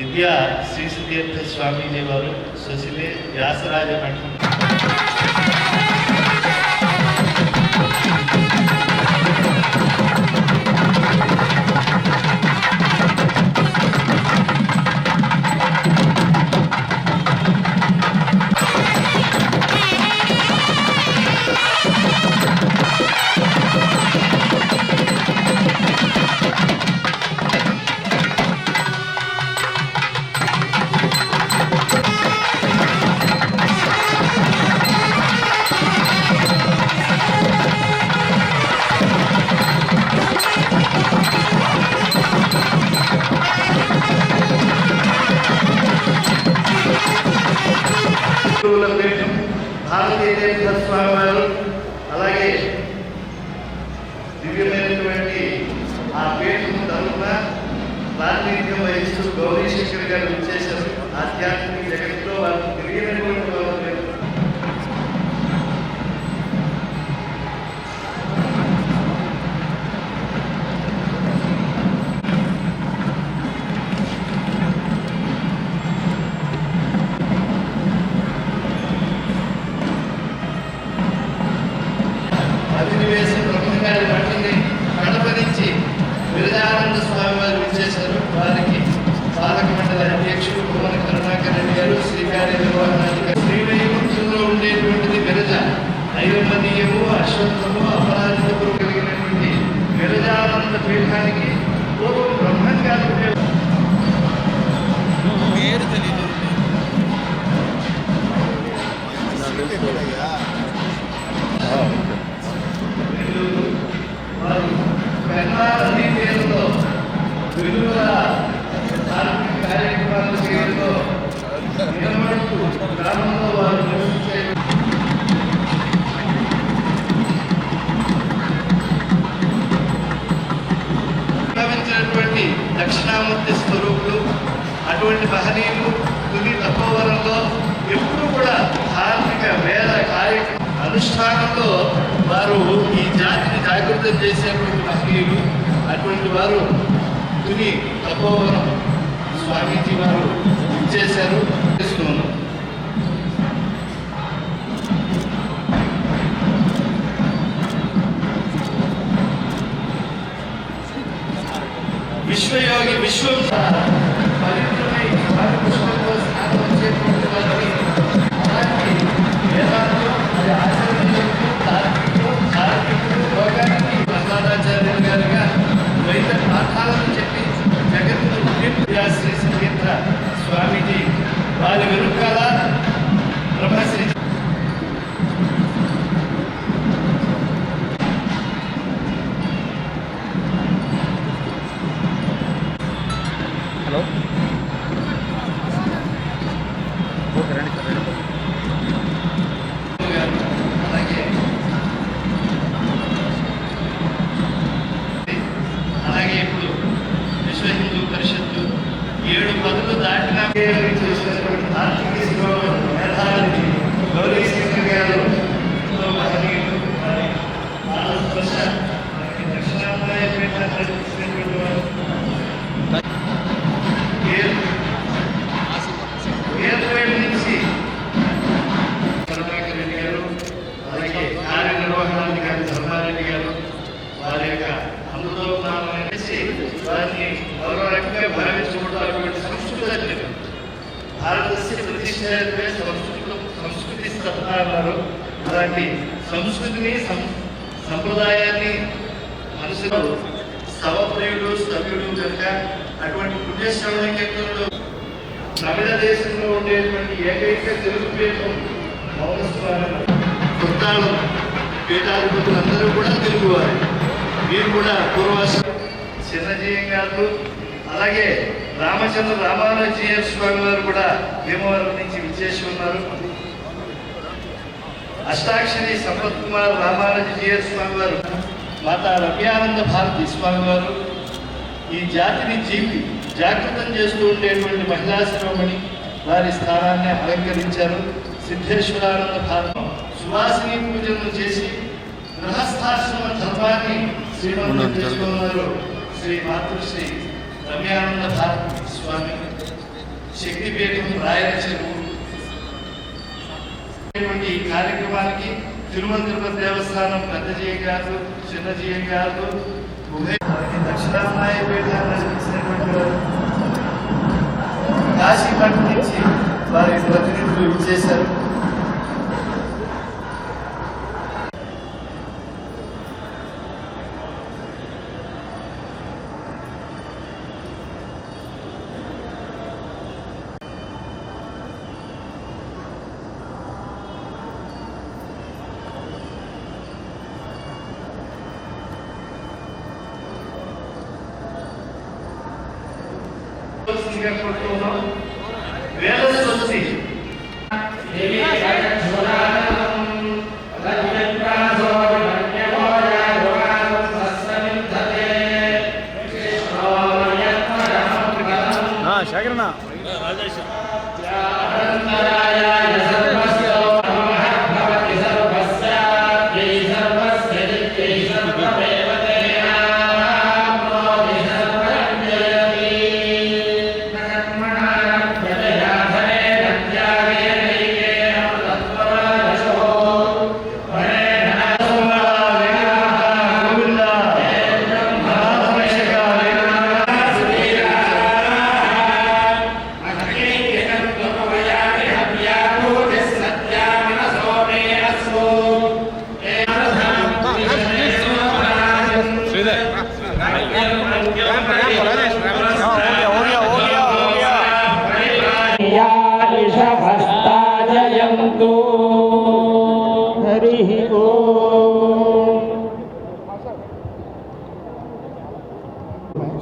విద్యా శ్రీసుతీర్థ స్వామీజీ వారు సుశీలి వ్యాసరాజ మఠం శ్రీ సంగీత స్వామీజీ వారి వెనుకాల చేసినటువంటి ఆర్థిక శిరోమణి మేధావి గౌరీ శంకర్ గారు ఎంతో మహనీయులు మరి మానవ స్పర్శ మనకి దక్షిణాంధ్రాయ పీఠాన్ని తీసుకున్నటువంటి వారు ఏ- ఏర్పేట నుంచి కరుణాకర్ రెడ్డి గారు అలాగే కార్యనిర్వహణాధికారి ధర్మారెడ్డి గారు వారి యొక్క అమృతోత్నామం అనేసి వారిని మరో రకంగా భావించుకుంటున్నటువంటి సంస్కృతి భారతదేశ ప్రతిష్టాత్మే సంస్కృతి సంస్కృతి స్తత్తా అన్నారు అలాంటి సంస్కృతిని సం- సంప్రదాయాన్ని మనసులో స్తవప్రియుడు సభ్యుడు కనుక అటువంటి పుణ్యశ్రవణ కీర్తనలు తమిళ దేశంలో ఉండేటువంటి ఏకైక తెలుగు పీఠం మౌనస్వామి కొత్తాళం పీఠాధిపతులందరూ కూడా తెలుగువారు. మీరు కూడా పూర్వాస చిన్నజీయం గారు అలాగే రామచంద్ర రామానుజీయ స్వామి వారు కూడా భీమవరం నుంచి విచ్చేసి ఉన్నారు. అష్టాక్షరి సంపత్ కుమార్ రామానుజీయ స్వామి వారు మాతా రమ్యానంద భారతి స్వామి వారు ఈ జాతిని జీవి జాగృతం చేస్తూ ఉండేటువంటి మహిళా శిరోమణి వారి స్థానాన్ని అలంకరించారు. సిద్ధేశ్వరానంద భారతం సువాసిని పూజలను చేసి గృహస్థాశ్రమ ధర్మాన్ని శ్రీమంతం చేసుకున్నారు శ్రీ మాతృశ్రీ రమ్యానంద భారతి స్వామి. శక్తిపీఠం రాయల చెరువు ఈ కార్యక్రమానికి తిరుమల తిరుపతి దేవస్థానం పెద్దజీయ గారు చిన్నజీయ గారు ఉభయ దక్షిణామాయపేట నడిపించినటువంటి వారు. కాశీపట్నం నుంచి వారి ప్రతినిధులు ఇచ్చేశారు వేల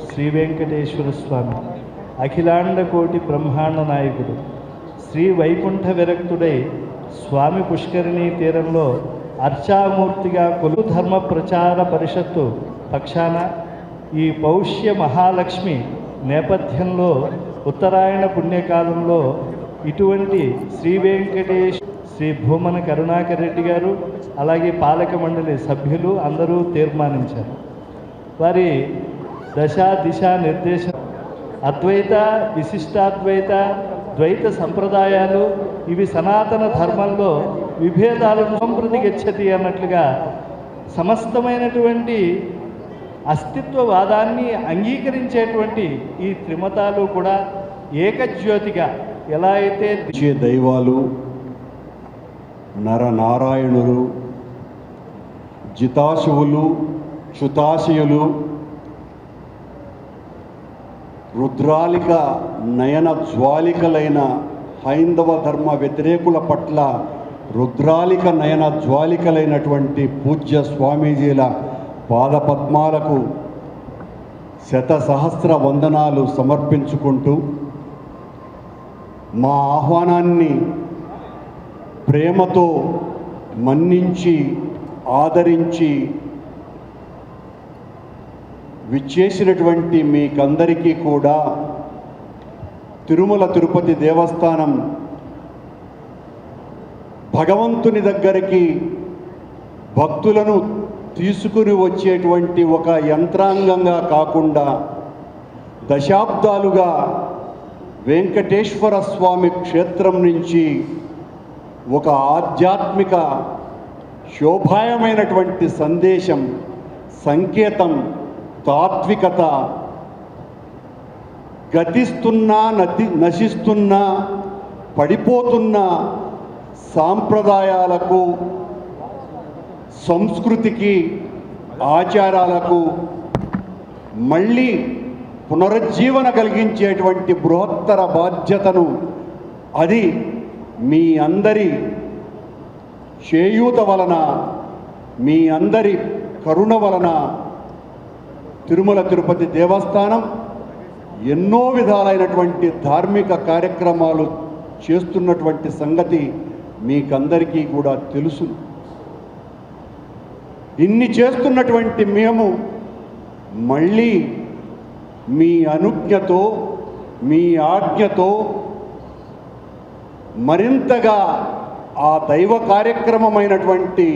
శ్రీ వెంకటేశ్వర స్వామి అఖిలాండ కోటి బ్రహ్మాండ నాయకుడు శ్రీ వైకుంఠ విరక్తుడై స్వామి పుష్కరిణీ తీరంలో అర్చామూర్తిగా కొలు ధర్మ ప్రచార పరిషత్తు పక్షాన ఈ పౌష్య మహాలక్ష్మి నేపథ్యంలో ఉత్తరాయణ పుణ్యకాలంలో ఇటువంటి శ్రీ వెంకటేశ్ శ్రీ భూమన కరుణాకర్ రెడ్డి గారు అలాగే పాలక మండలి సభ్యులు అందరూ తీర్మానించారు. వారి దశ దిశ నిర్దేశం అద్వైత విశిష్టాద్వైత ద్వైత సంప్రదాయాలు ఇవి సనాతన ధర్మంలో విభేదాలను సంప్రతి గచ్చతి అన్నట్లుగా సమస్తమైనటువంటి అస్తిత్వవాదాన్ని అంగీకరించేటువంటి ఈ త్రిమతాలు కూడా ఏకజ్యోతిగా ఎలా అయితే ఇచ్చే దైవాలు నరనారాయణులు జితాశువులు క్షుతాశయులు రుద్రాలిక నయన జ్వాలికలైన హైందవ ధర్మ వ్యతిరేకుల పట్ల రుద్రాలిక నయన జ్వాలికలైనటువంటి పూజ్య స్వామీజీల పాదపద్మాలకు శత సహస్ర వందనాలు సమర్పించుకుంటూ మా ఆహ్వానాన్ని ప్రేమతో మన్నించి ఆదరించి విచ్చేసినటువంటి మీకందరికీ కూడా తిరుమల తిరుపతి దేవస్థానం భగవంతుని దగ్గరికి భక్తులను తీసుకుని వచ్చేటువంటి ఒక యంత్రాంగంగా కాకుండా దశాబ్దాలుగా వెంకటేశ్వర స్వామి క్షేత్రం నుంచి ఒక ఆధ్యాత్మిక శోభాయమైనటువంటి సందేశం సంకేతం తాత్వికత గతిస్తున్నా నతి నశిస్తున్నా పడిపోతున్న సాంప్రదాయాలకు సంస్కృతికి ఆచారాలకు మళ్ళీ పునరుజ్జీవన కలిగించేటువంటి బృహత్తర బాధ్యతను అది మీ అందరి చేయూత వలన మీ అందరి కరుణ వలన తిరుమల తిరుపతి దేవస్థానం ఎన్నో విధాలైనటువంటి ధార్మిక కార్యక్రమాలు చేస్తున్నటువంటి సంగతి మీకందరికీ కూడా తెలుసు. ఇన్ని చేస్తున్నటువంటి మేము మళ్ళీ మీ అనుజ్ఞతో మీ ఆజ్ఞతో మరింతగా ఆ దైవ కార్యక్రమమైనటువంటి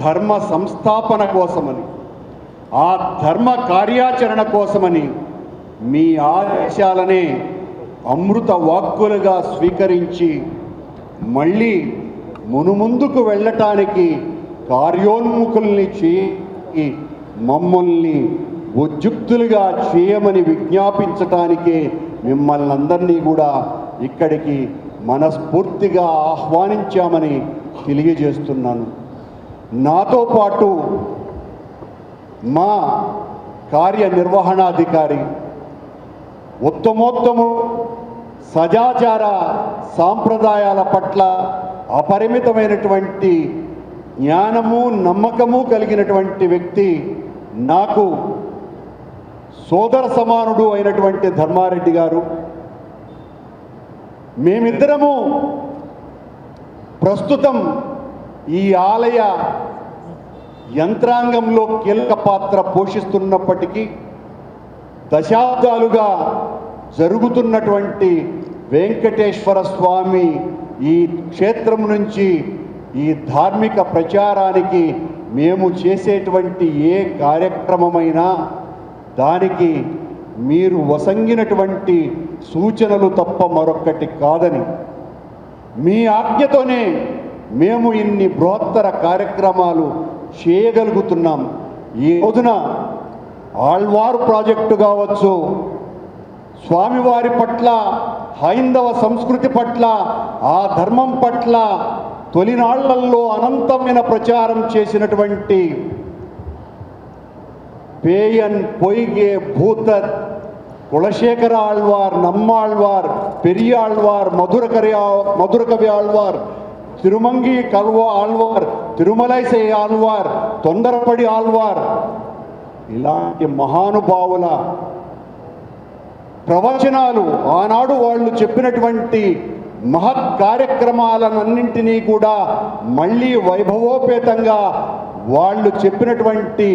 ధర్మ సంస్థాపన కోసమని ఆ ధర్మ కార్యాచరణ కోసమని మీ ఆదేశాలనే అమృత వాక్కులుగా స్వీకరించి మళ్ళీ మునుముందుకు వెళ్ళటానికి కార్యోన్ముఖుల్ని చేయి మమ్మల్ని ఉద్యుక్తులుగా చేయమని విజ్ఞాపించటానికే మిమ్మల్ని అందరినీ కూడా ఇక్కడికి మనస్ఫూర్తిగా ఆహ్వానించామని తెలియజేస్తున్నాను. నాతో పాటు మా కార్యనిర్వహణాధికారి ఉత్తమోత్తము సజాచార సాంప్రదాయాల పట్ల అపరిమితమైనటువంటి జ్ఞానము నమ్మకము కలిగినటువంటి వ్యక్తి నాకు సోదర సమానుడు అయినటువంటి ధర్మారెడ్డి గారు. మేమిద్దరము ప్రస్తుతం ఈ ఆలయ యంత్రాంగంలో కీలక పాత్ర పోషిస్తున్నప్పటికీ దశాబ్దాలుగా జరుగుతున్నటువంటి వెంకటేశ్వర స్వామి ఈ క్షేత్రం నుంచి ఈ ధార్మిక ప్రచారానికి మేము చేసేటువంటి ఏ కార్యక్రమమైనా దానికి మీరు వసంగినటువంటి సూచనలు తప్ప మరొక్కటి కాదని. మీ ఆజ్ఞతోనే మేము ఇన్ని బృహత్తర కార్యక్రమాలు చేయగలుగుతున్నాం. ఈ రోజున ఆళ్వారు ప్రాజెక్టు కావచ్చు స్వామివారి పట్ల హైందవ సంస్కృతి పట్ల ఆ ధర్మం పట్ల తొలినాళ్ళల్లో అనంతమైన ప్రచారం చేసినటువంటి పేయన్ పొయ్యే భూత కులశేఖర ఆళ్వార్ నమ్మాళ్వార్ పెరియాళ్వార్ మధురకరి మధురకవి ఆళ్వార్ ஆழ்வார் తిరుమంగి కల్వ ఆళ్వార్ తిరుమలైసే ఆళ్వార్ తొందరపడి ఆళ్వార్ ఇలాంటి మహానుభావుల ప్రవచనాలు ఆనాడు వాళ్ళు చెప్పినటువంటి మహత్ కార్యక్రమాలన్నింటినీ కూడా మళ్ళీ వైభవోపేతంగా వాళ్ళు చెప్పినటువంటి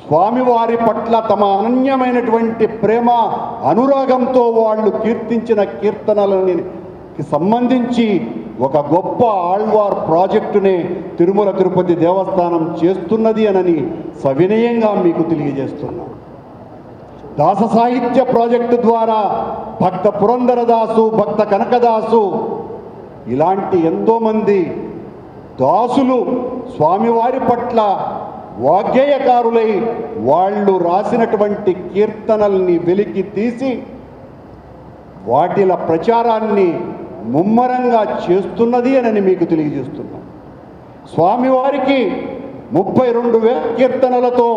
స్వామివారి పట్ల తమ అనన్యమైనటువంటి ప్రేమ అనురాగంతో వాళ్ళు కీర్తించిన కీర్తనలని సంబంధించి ఒక గొప్ప ఆళ్వార్ ప్రాజెక్టునే తిరుమల తిరుపతి దేవస్థానం చేస్తున్నది అనని సవినయంగా మీకు తెలియజేస్తున్నాం. దాస సాహిత్య ప్రాజెక్టు ద్వారా భక్త పురందరదాసు భక్త కనకదాసు ఇలాంటి ఎంతోమంది దాసులు స్వామివారి పట్ల వాగ్గేయకారులై వాళ్ళు రాసినటువంటి కీర్తనల్ని వెలికి తీసి వాటిల ప్రచారాన్ని ముమ్మరంగా చేస్తున్నది అని మీకు తెలియజేస్తున్నాం. స్వామివారికి ముప్పై రెండు వేల కీర్తనలతో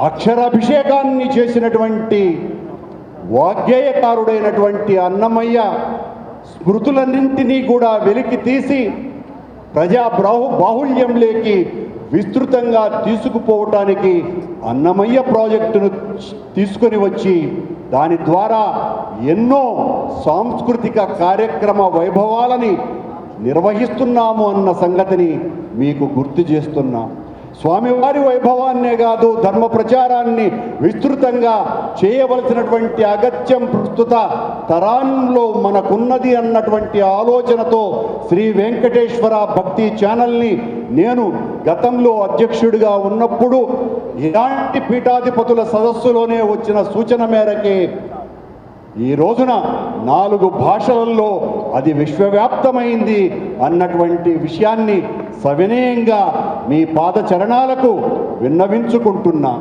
అక్షరాభిషేకాన్ని చేసినటువంటి వాగ్గేయకారుడైనటువంటి అన్నమయ్య స్మృతులన్నింటినీ కూడా వెలికి తీసి ప్రజా బాహు బాహుళ్యంలోకి విస్తృతంగా తీసుకుపోవటానికి అన్నమయ్య ప్రాజెక్టును తీసుకొని వచ్చి దాని ద్వారా ఎన్నో సాంస్కృతిక కార్యక్రమ వైభవాలని నిర్వహిస్తున్నాము అన్న సంగతిని మీకు గుర్తు చేస్తున్నాం. స్వామివారి వైభవాన్నే కాదు ధర్మ ప్రచారాన్ని విస్తృతంగా చేయవలసినటువంటి అగత్యం ప్రస్తుత తరాల్లో మనకున్నది అన్నటువంటి ఆలోచనతో శ్రీ వెంకటేశ్వర భక్తి ఛానల్ని నేను గతంలో అధ్యక్షుడిగా ఉన్నప్పుడు ఇలాంటి పీఠాధిపతుల సదస్సులోనే వచ్చిన సూచన మేరకే ఈ రోజున నాలుగు భాషలలో అది విశ్వవ్యాప్తమైంది అన్నటువంటి విషయాన్ని సవినయంగా మీ పాదచరణాలకు విన్నవించుకుంటున్నా.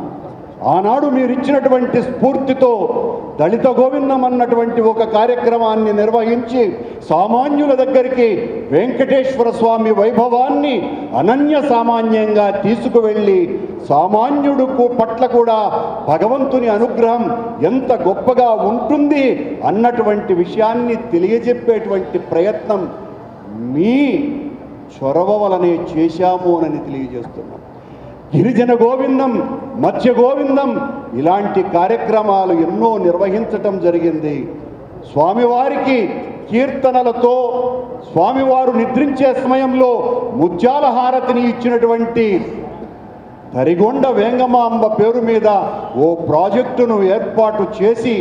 ఆనాడు మీరు ఇచ్చినటువంటి స్ఫూర్తితో దళిత గోవిందం అన్నటువంటి ఒక కార్యక్రమాన్ని నిర్వహించి సామాన్యుల దగ్గరికి వెంకటేశ్వర స్వామి వైభవాన్ని అనన్య సామాన్యంగా తీసుకువెళ్ళి సామాన్యుడుకు పట్ల కూడా భగవంతుని అనుగ్రహం ఎంత గొప్పగా ఉంటుంది అన్నటువంటి విషయాన్ని తెలియజెప్పేటువంటి ప్రయత్నం మీ చొరవ వలనే చేశాము అని తెలియజేస్తున్నాం. గిరిజన గోవిందం మత్స్య గోవిందం ఇలాంటి కార్యక్రమాలు ఎన్నో నిర్వహించటం జరిగింది. స్వామివారికి కీర్తనలతో స్వామివారు నిద్రించే సమయంలో ముత్యాల హారతిని ఇచ్చినటువంటి తరిగొండ వేంగమాంబ పేరు మీద ఓ ప్రాజెక్టును ఏర్పాటు చేసి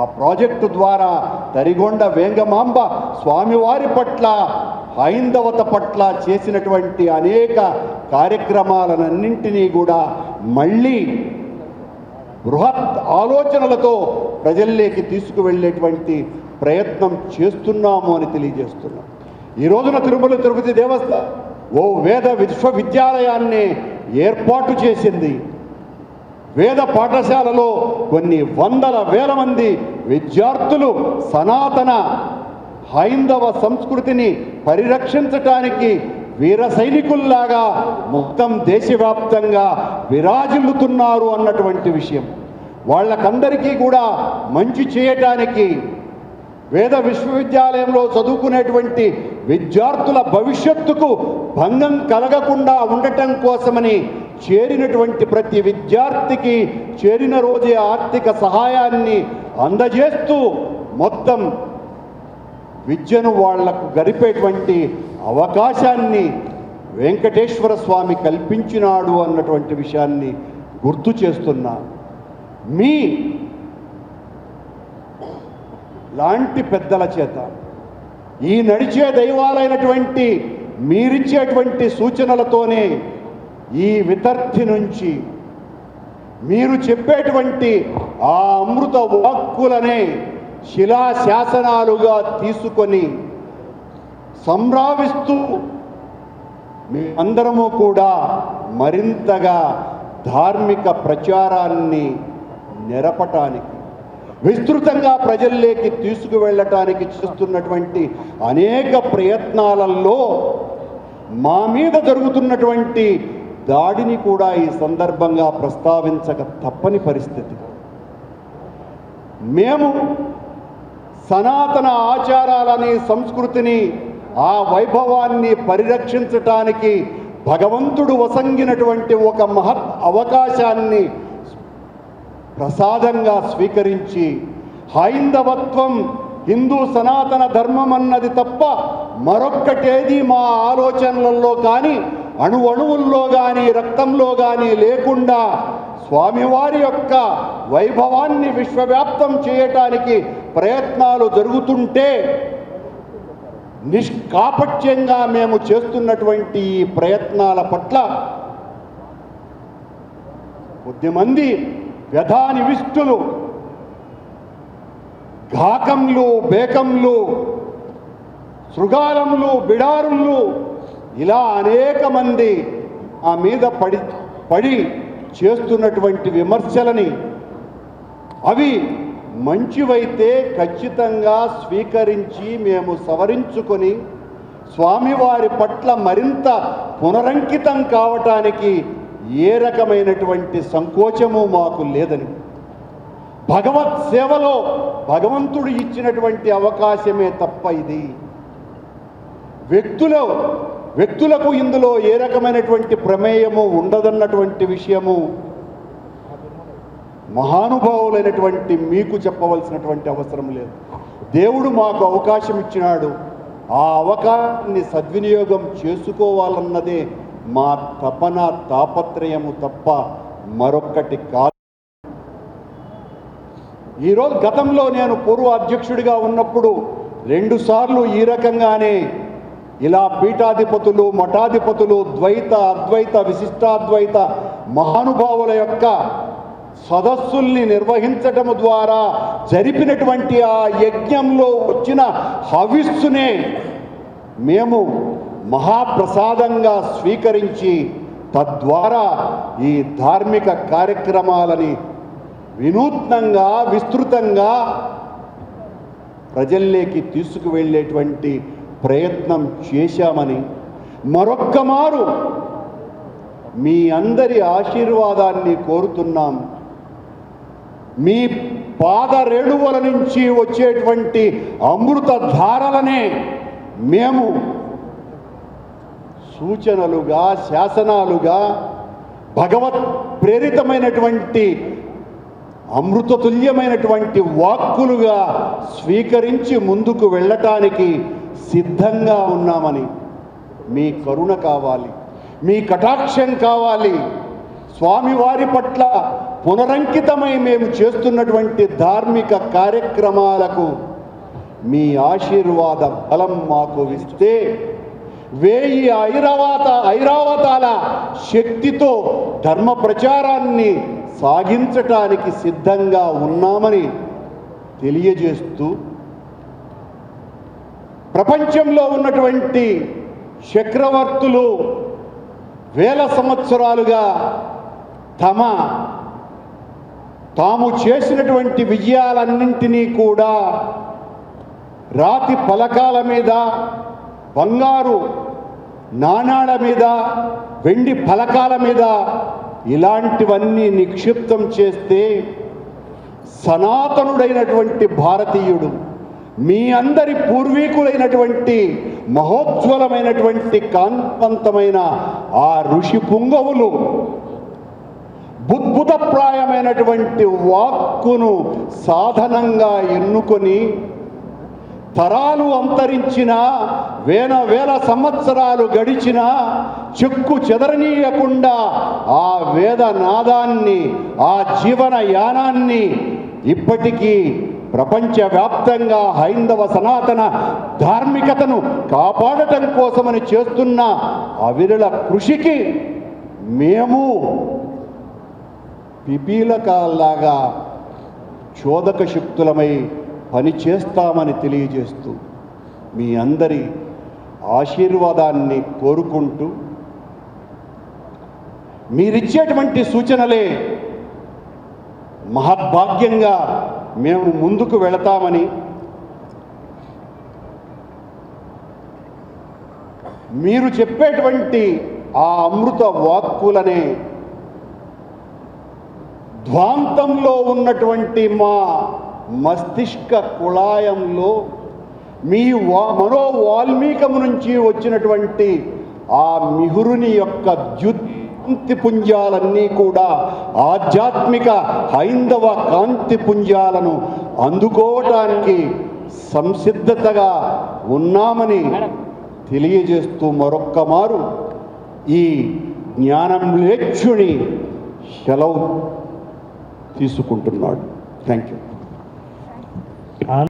ఆ ప్రాజెక్టు ద్వారా తరిగొండ వేంగమాంబ స్వామివారి పట్ల హైందవత పట్ల చేసినటువంటి అనేక కార్యక్రమాలన్నింటినీ కూడా మళ్ళీ బృహత్ ఆలోచనలతో ప్రజల్లోకి తీసుకువెళ్ళేటువంటి ప్రయత్నం చేస్తున్నాము అని తెలియజేస్తున్నాం. ఈ రోజున తిరుమల తిరుపతి దేవస్థ ఓ వేద విశ్వవిద్యాలయాన్ని ఏర్పాటు చేసింది. వేద పాఠశాలలో కొన్ని వందల వేల మంది విద్యార్థులు సనాతన హైందవ సంస్కృతిని పరిరక్షించటానికి వీర సైనికుల్లాగా మొత్తం దేశవ్యాప్తంగా విరాజిల్లుతున్నారు అన్నటువంటి విషయం. వాళ్ళకందరికీ కూడా మంచి చేయటానికి వేద విశ్వవిద్యాలయంలో చదువుకునేటువంటి విద్యార్థుల భవిష్యత్తుకు భంగం కలగకుండా ఉండటం కోసమని చేరినటువంటి ప్రతి విద్యార్థికి చేరిన రోజే ఆర్థిక సహాయాన్ని అందజేస్తూ మొత్తం విద్యను వాళ్ళకు గడిపేటువంటి అవకాశాన్ని వెంకటేశ్వర స్వామి కల్పించినాడు అన్నటువంటి విషయాన్ని గుర్తు చేస్తున్నా. మీ లాంటి పెద్దల చేత ఈ నడిచే దైవాలైనటువంటి మీరిచ్చేటువంటి సూచనలతోనే ఈ వితర్థి నుంచి మీరు చెప్పేటువంటి ఆ అమృత వాక్కులనే శిలా శాసనాలుగా తీసుకొని సంభ్రావిస్తూ మీ అందరము కూడా మరింతగా ధార్మిక ప్రచారాన్ని నెరపటానికి విస్తృతంగా ప్రజల్లోకి తీసుకువెళ్ళటానికి చేస్తున్నటువంటి అనేక ప్రయత్నాలలో మా మీద జరుగుతున్నటువంటి దాడిని కూడా ఈ సందర్భంగా ప్రస్తావించక తప్పని పరిస్థితి. మేము సనాతన ఆచారాలని సంస్కృతిని ఆ వైభవాన్ని పరిరక్షించటానికి భగవంతుడు వసంగినటువంటి ఒక మహత్ అవకాశాన్ని ప్రసాదంగా స్వీకరించి హైందవత్వం హిందూ సనాతన ధర్మం అన్నది తప్ప మరొక్కటేది మా ఆలోచనలలో కానీ అణు అణువుల్లో కానీ రక్తంలో కానీ లేకుండా స్వామివారి యొక్క వైభవాన్ని విశ్వవ్యాప్తం చేయటానికి ప్రయత్నాలు జరుగుతుంటే నిష్కాపట్యంగా మేము చేస్తున్నటువంటి ఈ ప్రయత్నాల పట్ల కొద్దిమంది వ్యధానివిష్టులు ఘాకంలు బేకంలు శృగాలంలు బిడారులు ఇలా అనేక మంది ఆ మీద పడి పడి చేస్తున్నటువంటి విమర్శలని అవి మంచివైతే ఖచ్చితంగా స్వీకరించి మేము సవరించుకొని స్వామివారి పట్ల మరింత పునరంకితం కావటానికి ఏ రకమైనటువంటి సంకోచము మాకు లేదని. భగవత్ సేవలో భగవంతుడు ఇచ్చినటువంటి అవకాశమే తప్ప ఇది. వ్యక్తులు వ్యక్తులకు ఇందులో ఏ రకమైనటువంటి ప్రమేయము ఉండదన్నటువంటి విషయము మహానుభావులైనటువంటి మీకు చెప్పవలసినటువంటి అవసరం లేదు. దేవుడు మాకు అవకాశం ఇచ్చినాడు. ఆ అవకాశాన్ని సద్వినియోగం చేసుకోవాలన్నదే మా తపన తాపత్రయము తప్ప మరొక్కటి కాదు. ఈరోజు గతంలో నేను పూర్వ అధ్యక్షుడిగా ఉన్నప్పుడు రెండుసార్లు ఈ రకంగానే ఇలా పీఠాధిపతులు మఠాధిపతులు ద్వైత అద్వైత విశిష్టాద్వైత మహానుభావుల యొక్క సదస్సుల్ని నిర్వహించటము ద్వారా జరిపినటువంటి ఆ యజ్ఞంలో వచ్చిన హవిస్సునే మేము మహాప్రసాదంగా స్వీకరించి తద్వారా ఈ ధార్మిక కార్యక్రమాలని వినూత్నంగా విస్తృతంగా ప్రజల్లోకి తీసుకువెళ్ళేటువంటి ప్రయత్నం చేశామని మరొక్క మారు మీ అందరి ఆశీర్వాదాన్ని కోరుతున్నాం. మీ పాదరేణువుల నుంచి వచ్చేటువంటి అమృత ధారలనే మేము సూచనలుగా శాసనాలుగా భగవత్ ప్రేరితమైనటువంటి అమృతతుల్యమైనటువంటి వాక్కులుగా స్వీకరించి ముందుకు వెళ్ళటానికి సిద్ధంగా ఉన్నామని మీ కరుణ కావాలి మీ కటాక్షం కావాలి. స్వామివారి పట్ల పునరంకితమై మేము చేస్తున్నటువంటి ధార్మిక కార్యక్రమాలకు మీ ఆశీర్వాద బలం మాకు ఇస్తే వేయి ఐరావత ఐరావతాల శక్తితో ధర్మ ప్రచారాన్ని సాగించటానికి సిద్ధంగా ఉన్నామని తెలియజేస్తూ ప్రపంచంలో ఉన్నటువంటి చక్రవర్తులు వేల సంవత్సరాలుగా తమ తాము చేసినటువంటి విజయాలన్నింటినీ కూడా రాతి పలకాల మీద బంగారు నాణాల మీద వెండి ఫలకాల మీద ఇలాంటివన్నీ నిక్షిప్తం చేస్తే సనాతనుడైనటువంటి భారతీయుడు మీ అందరి పూర్వీకులైనటువంటి మహోజ్వలమైనటువంటి కాంతవంతమైన ఆ ఋషి పుంగవులు బుద్భుతప్రాయమైనటువంటి వాక్కును సాధనంగా ఎన్నుకొని తరాలు అంతరించిన వేల వేల సంవత్సరాలు గడిచిన చెక్కు చెదరనీయకుండా ఆ వేద నాదాన్ని ఆ జీవన యానాన్ని ఇప్పటికీ ప్రపంచవ్యాప్తంగా హైందవ సనాతన ధార్మికతను కాపాడటం కోసమని చేస్తున్న అవిరళ కృషికి మేము పిపీలకాల్లాగా చోదక శక్తులమై పని చేస్తామని తెలియజేస్తూ మీ అందరి ఆశీర్వాదాన్ని కోరుకుంటూ మీరిచ్చేటువంటి సూచనలే మహద్భాగ్యంగా మేము ముందుకు వెళతామని మీరు చెప్పేటువంటి ఆ అమృత వాక్కులనే ధ్వాంతంలో ఉన్నటువంటి మా మస్తిష్క కుళాయంలో మీ వా మనో వాల్మీకము నుంచి వచ్చినటువంటి ఆ మిహురుని యొక్క ద్యుత్తి పుంజాలన్నీ కూడా ఆధ్యాత్మిక హైందవ కాంతి పుంజాలను అందుకోవటానికి సంసిద్ధతగా ఉన్నామని తెలియజేస్తూ మరొక్క మారు ఈ జ్ఞానం లేచ్చుని సెలవు తీసుకుంటున్నాడు. Thank you